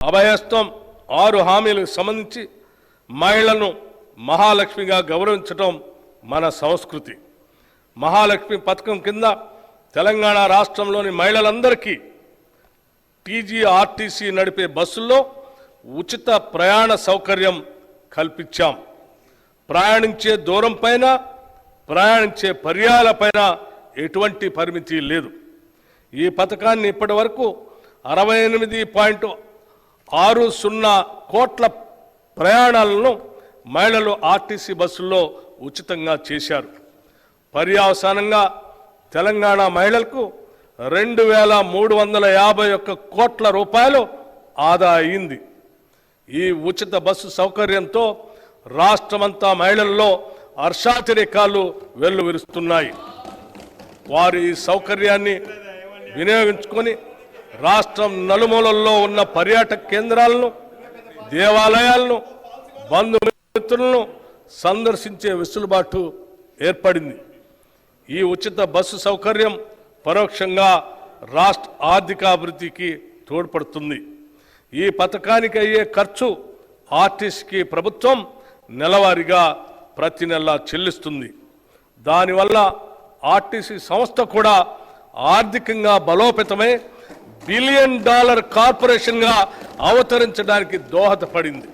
అభయస్తం ఆరు హామీలకు సంబంధించి మహిళలను మహాలక్ష్మిగా గౌరవించటం మన సంస్కృతి. మహాలక్ష్మి పథకం కింద తెలంగాణ రాష్ట్రంలోని మహిళలందరికీ టీజీఆర్టీసీ నడిపే బస్సుల్లో ఉచిత ప్రయాణ సౌకర్యం కల్పించాం. ప్రయాణించే దూరం పైన ప్రయాణించే పర్యాలపైన ఎటువంటి పరిమితి లేదు. ఈ పథకాన్ని ఇప్పటి వరకు అరవై ఎనిమిది పాయింట్ ఆరు సున్నా కోట్ల ప్రయాణాలను మహిళలు ఆర్టీసీ బస్సుల్లో ఉచితంగా చేశారు. పర్యావసానంగా తెలంగాణ మహిళలకు రెండు వేల మూడు వందల యాభై ఒక్క కోట్ల రూపాయలు ఆదా అయింది. ఈ ఉచిత బస్సు సౌకర్యంతో రాష్ట్రమంతా మహిళల్లో హర్షాతిరేకాలు వెల్లువిరుస్తున్నాయి. వారు ఈ సౌకర్యాన్ని వినియోగించుకొని రాష్ట్రం నలుమూలల్లో ఉన్న పర్యాటక కేంద్రాలను దేవాలయాలను బంధుమిత్రులను సందర్శించే వెసులుబాటు ఏర్పడింది. ఈ ఉచిత బస్సు సౌకర్యం పరోక్షంగా రాష్ట్ర ఆర్థికాభివృద్ధికి తోడ్పడుతుంది. ఈ పథకానికి అయ్యే ఖర్చు ఆర్టీసీకి ప్రభుత్వం నెలవారీగా ప్రతి నెల చెల్లిస్తుంది. దానివల్ల ఆర్టీసీ సంస్థ కూడా ఆర్థికంగా బలోపేతమై బిలియన్ డాలర్ కార్పొరేషన్గా అవతరించడానికి దోహదపడింది.